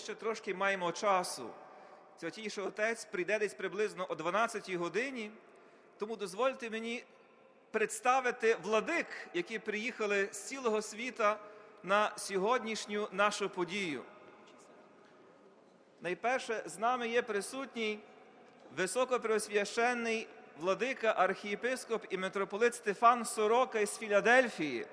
ще трошки маємо часу. Святійший Отець прийде десь приблизно о 12 годині, тому дозвольте мені представити владик, які приїхали з цілого світа на сьогоднішню нашу подію. Найперше з нами є присутній високопреосвященний владика архієпископ і митрополит Стефан Сорока із Філадельфії.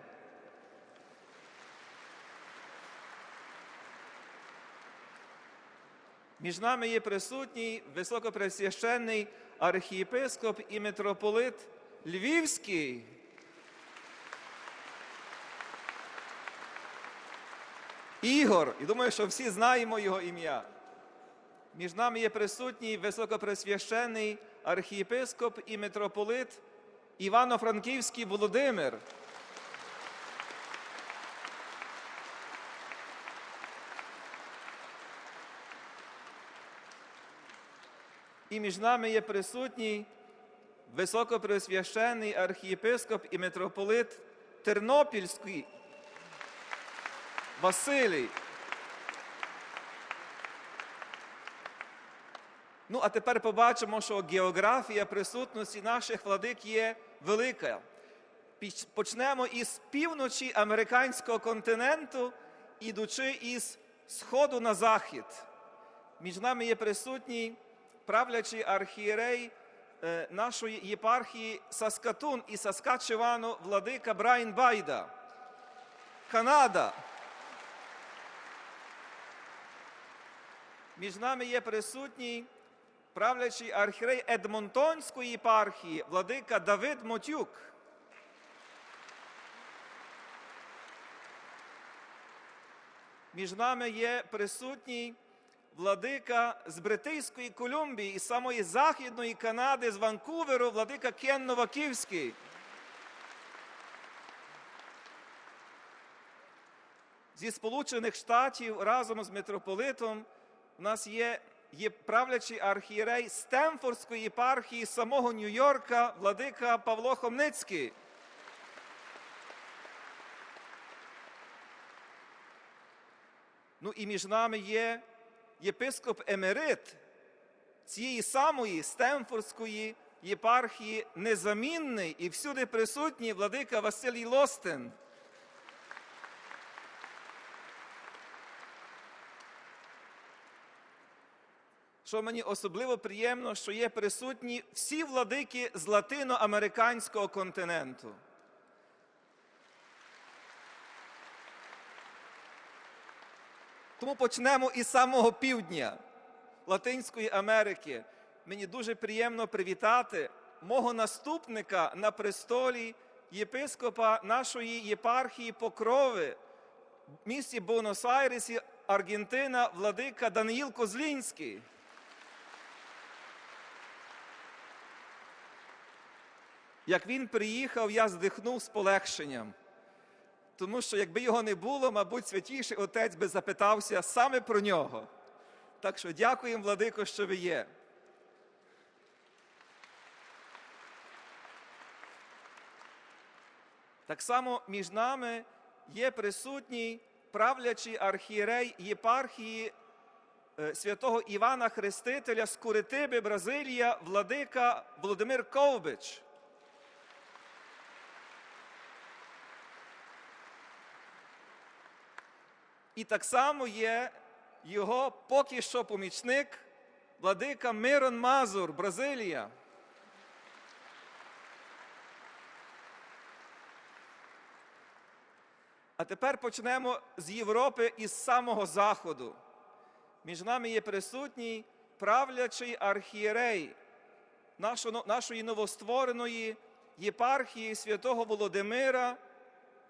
Між нами є присутній високопресвященний архієпископ і митрополит Львівський. Ігор, і думаю, що всі знаємо його ім'я. Між нами є присутній високопресвящений архієпископ і митрополит Івано-Франківський Володимир. І між нами є присутній високопресвящений архієпископ і митрополит Тернопільський Василій. Ну, а тепер побачимо, що географія присутності наших владик є велика. Почнемо із півночі американського континенту, ідучи із сходу на захід. Між нами є присутній правлячий архієрей е, нашої єпархії Саскатун і Саскачевану владика Брайан Байда. Канада. Між нами є присутній правлячий архірей Едмонтонської єпархії, владика Давид Мотюк. Між нами є присутній владика з Бритейської Колумбії і самої Західної Канади, з Ванкуверу, владика Кен Новаківський. Зі Сполучених Штатів разом з митрополитом у нас є, є правлячий архієрей Стемфордської єпархії самого Нью-Йорка, владика Павло Хомницький. Ну і між нами є єпископ Емерит цієї самої Стемфордської єпархії, незамінний і всюди присутній владика Василій Лостин. Що мені особливо приємно, що є присутні всі владики з латиноамериканського континенту. Тому почнемо із самого півдня Латинської Америки. Мені дуже приємно привітати мого наступника на престолі єпископа нашої єпархії Покрови в місті Буенос-Айресі, Аргентина, владика Даниїл Козлінський. Як він приїхав, я здихнув з полегшенням. Тому що якби його не було, мабуть, святіший отець би запитався саме про нього. Так що дякуємо, владико, що ви є. Так само між нами є присутній правлячий архієрей єпархії е, святого Івана Хрестителя з Куритиби, Бразилія, владика Володимир Ковбич. І так само є його поки що помічник, владика Мирон Мазур, Бразилія. А тепер почнемо з Європи із самого заходу. Між нами є присутній правлячий архієрей нашої новоствореної єпархії святого Володимира,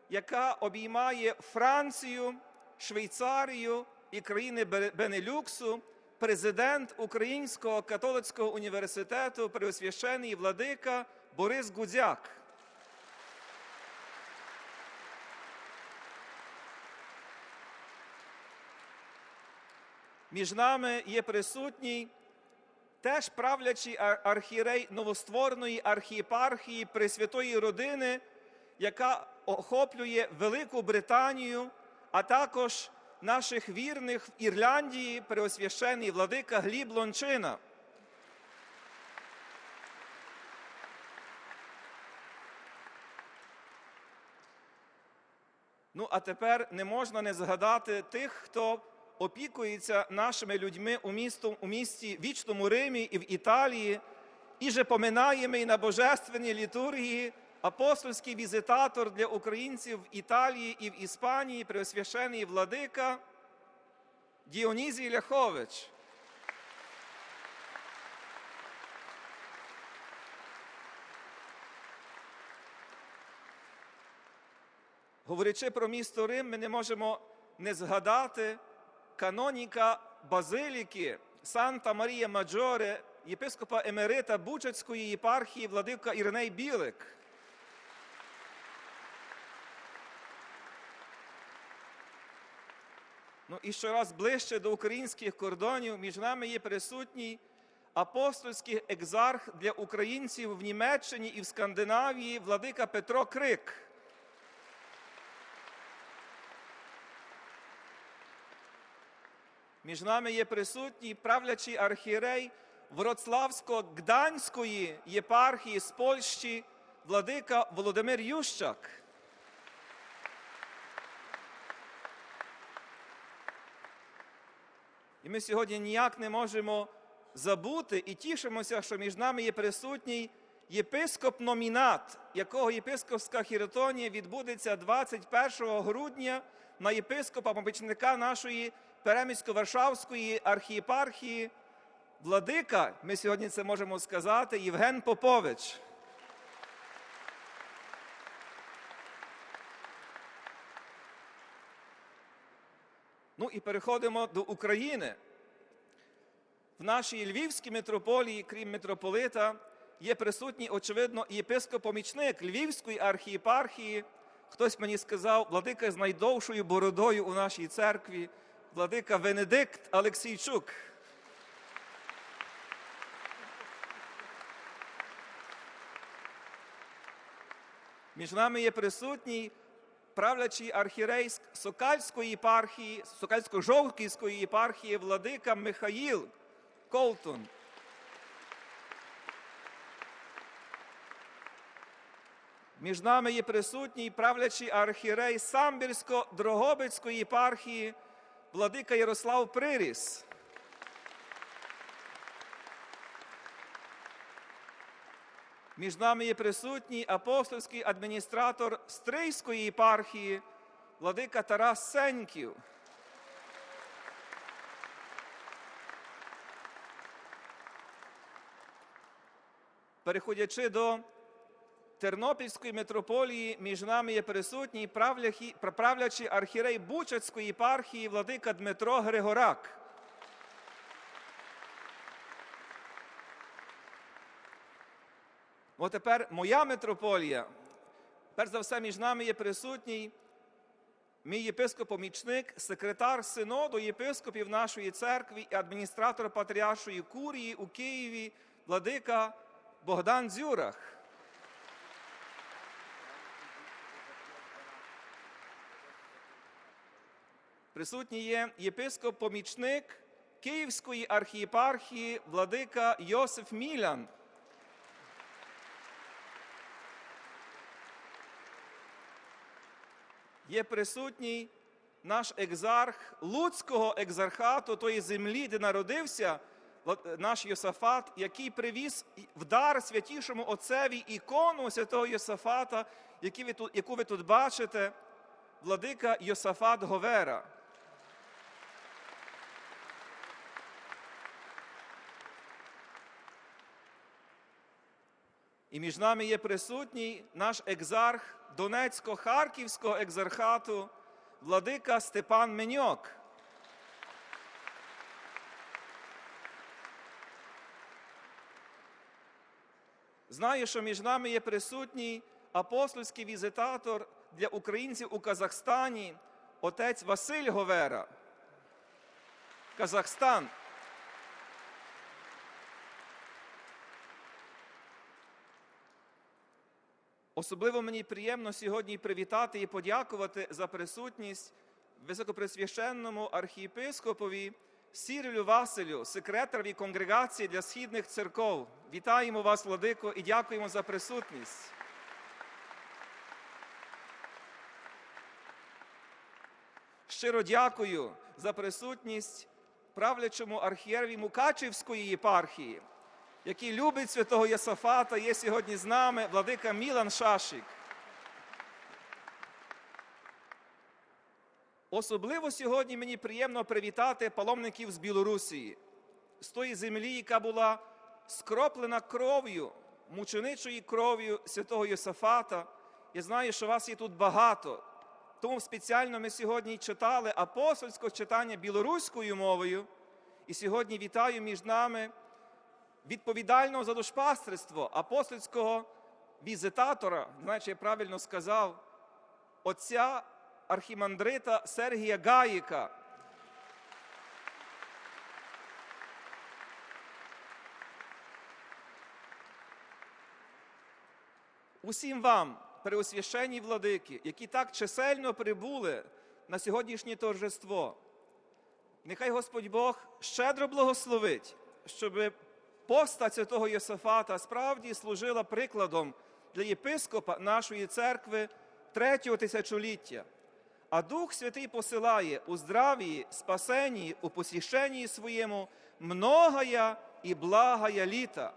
яка обіймає Францію, Швейцарію і країни Бе- Бенелюксу, президент Українського католицького університету, преосвящений владика Борис Гудзяк. Між нами є присутній теж правлячий ар- архієрей новоствореної архієпархії Пресвятої родини, яка охоплює Велику Британію, а також наших вірних в Ірландії, преосвящений владика Гліб Лончина. Ну, а тепер не можна не згадати тих, хто опікується нашими людьми у, місто, у місті Вічному Римі і в Італії, і же поминаємо і на божественній літургії апостольський візитатор для українців в Італії і в Іспанії, преосвящений владика Діонізій Ляхович. Говорячи про місто Рим, ми не можемо не згадати каноніка Базиліки Санта Марія Маджоре, єпископа Емерита Бучацької єпархії владика Іриней Білик. Ну і щораз ближче до українських кордонів між нами є присутній апостольський екзарх для українців в Німеччині і в Скандинавії владика Петро Крик. Між нами є присутній правлячий архієрей Вроцлавсько-Гданської єпархії з Польщі владика Володимир Ющак. І ми сьогодні ніяк не можемо забути і тішимося, що між нами є присутній єпископ-номінат, якого єпископська хіротонія відбудеться 21 грудня на єпископа помічника нашої Перемісько-Варшавської архієпархії, владика, ми сьогодні це можемо сказати, Євген Попович. Ну і переходимо до України. В нашій Львівській митрополії, крім митрополита, є присутній, очевидно, і єпископ-помічник Львівської архієпархії. Хтось мені сказав, владика з найдовшою бородою у нашій церкві, владика Венедикт Олексійчук. Між нами є присутній правлячий архірей Сокальської єпархії, Сокальсько-Жовківської єпархії владика Михаїл Колтун. Між нами є присутній правлячий архірей Самбірсько-Дрогобицької єпархії владика Ярослав Приріс. Між нами є присутній апостольський адміністратор Стрийської єпархії владика Тарас Сеньків. Переходячи до Тернопільської митрополії, між нами є присутній правлячий архірей Бучацької єпархії владика Дмитро Григорак. От тепер моя митрополія. Перш за все, між нами є присутній мій єпископ-помічник, секретар синоду єпископів нашої церкви і адміністратор патріаршої курії у Києві, владика Богдан Дзюрах. Присутній є єпископ-помічник Київської архієпархії владика Йосиф Мілян. Є присутній наш екзарх Луцького екзархату, тої землі, де народився наш Йосафат, який привіз в дар святішому отцеві ікону святого Йосафата, яку ви тут бачите, владика Йосафат Говера. І між нами є присутній наш екзарх Донецько-Харківського екзархату, владика Степан Меньок. Знаю, що між нами є присутній апостольський візитатор для українців у Казахстані, отець Василь Говера. Казахстан. Особливо мені приємно сьогодні привітати і подякувати за присутність високопресвященному архієпископові Сірилю Василю, секретареві конгрегації для східних церков. Вітаємо вас, Владико, і дякуємо за присутність. Щиро дякую за присутність правлячому архієреві Мукачівської єпархії, який любить святого Єсафата, є сьогодні з нами владика Мілан Шашик. Особливо сьогодні мені приємно привітати паломників з Білорусії, з тої землі, яка була скроплена кров'ю, мученичою кров'ю святого Йосафата. Я знаю, що вас є тут багато. Тому спеціально ми сьогодні читали апостольське читання білоруською мовою. І сьогодні вітаю між нами відповідального за душпастерство апостольського візитатора, не я правильно сказав, отця архімандрита Сергія Гаїка. Усім вам, преосвященні владики, які так чисельно прибули на сьогоднішнє торжество, нехай Господь Бог щедро благословить, щоб постать святого Йосифата справді служила прикладом для єпископа нашої церкви третього тисячоліття. А Дух Святий посилає у здравії, спасенні, у посвященні своєму многая і благая літа.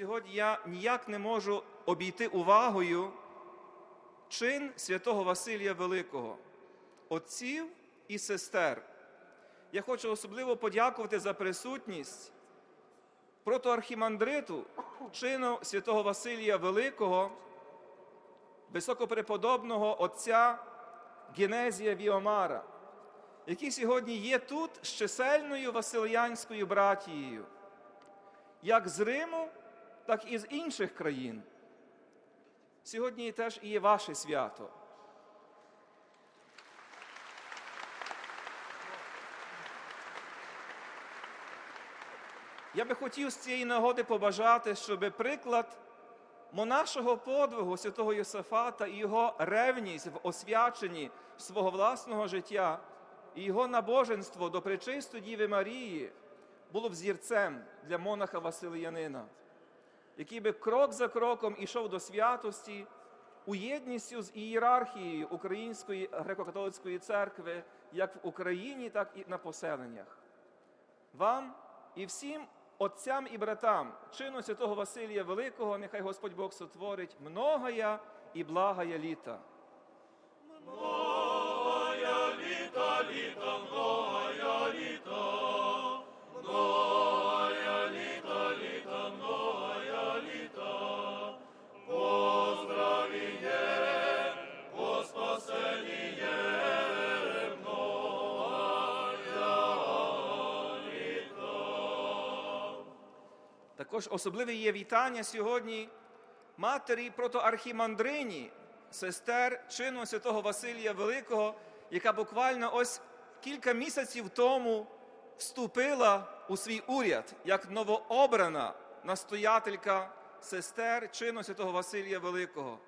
Сьогодні я ніяк не можу обійти увагою чин святого Василія Великого, отців і сестер. Я хочу особливо подякувати за присутність протоархімандриту чину святого Василія Великого, високопреподобного отця Генезія Віомара, який сьогодні є тут з чисельною Василянською братією як з Риму, так і з інших країн. Сьогодні теж і є ваше свято. Я би хотів з цієї нагоди побажати, щоб приклад монашого подвигу святого Йосифата і його ревність в освяченні свого власного життя і його набоженство до пречистої Діви Марії було взірцем для монаха Василиянина, який би крок за кроком ішов до святості у єдністю з ієрархією Української греко-католицької церкви як в Україні, так і на поселеннях. Вам і всім отцям і братам чину святого Василія Великого, нехай Господь Бог сотворить многоя і благая літа. Також особливе є вітання сьогодні матері протоархімандрині, сестер чину святого Василія Великого, яка буквально ось кілька місяців тому вступила у свій уряд як новообрана настоятелька сестер чину святого Василія Великого.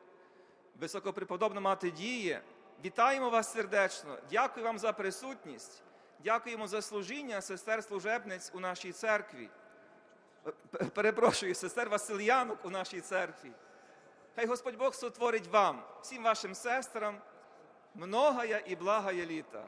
Високопреподобна мати діє, вітаємо вас сердечно, дякую вам за присутність, дякуємо за служіння сестер служебниць у нашій церкві. Перепрошую, сестер Васильянок у нашій церкві. Хай Господь Бог сотворить вам, всім вашим сестрам, многая і благая літа.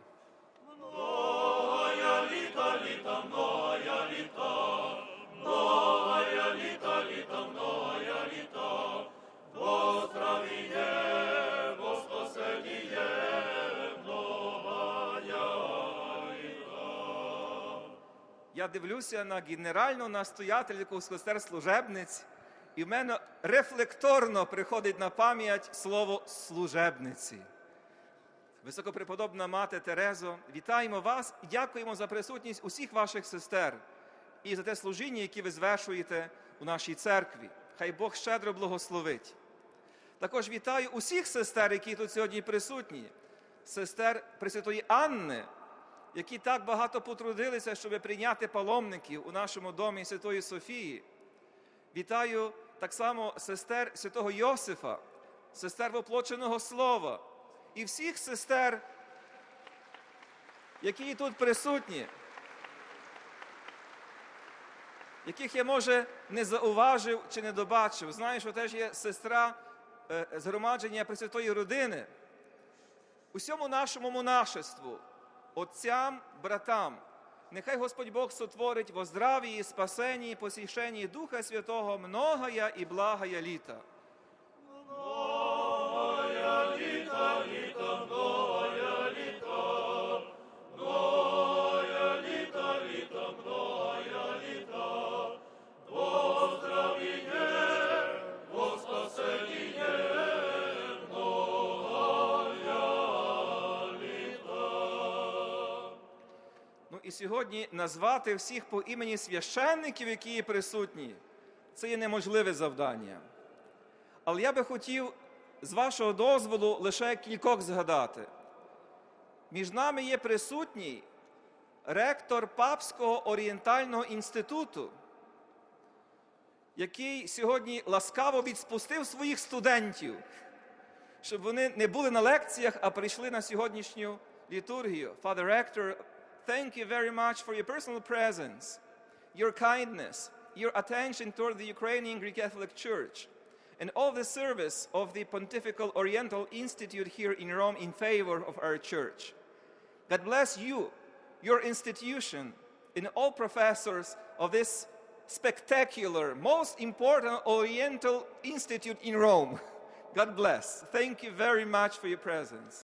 Я дивлюся на генеральну настоятельку сестер служебниць, і в мене рефлекторно приходить на пам'ять слово служебниці. Високопреподобна мати Терезо, вітаємо вас і дякуємо за присутність усіх ваших сестер і за те служіння, яке ви звершуєте у нашій церкві. Хай Бог щедро благословить. Також вітаю усіх сестер, які тут сьогодні присутні, сестер Пресвятої Анни, які так багато потрудилися, щоб прийняти паломників у нашому домі Святої Софії. Вітаю так само сестер святого Йосифа, сестер воплоченого Слова і всіх сестер, які тут присутні, яких я, може, не зауважив чи не добачив. Знаю, що теж є сестра е, згромадження Пресвятої родини. Усьому нашому монашеству, отцям, братам, нехай Господь Бог сотворить во здравії, спасенні, посішенні Духа Святого многоя і благая літа. Ну і сьогодні назвати всіх по імені священників, які є присутні, це є неможливе завдання. Але я би хотів з вашого дозволу лише кількох згадати. Між нами є присутній ректор Папського орієнтального інституту, який сьогодні ласкаво відспустив своїх студентів, щоб вони не були на лекціях, а прийшли на сьогоднішню літургію. Father Rector, thank you very much for your personal presence, your kindness, your attention toward the Ukrainian Greek Catholic Church, and all the service of the Pontifical Oriental Institute here in Rome in favor of our church. God bless you, your institution, and all professors of this spectacular, most important Oriental Institute in Rome. God bless. Thank you very much for your presence.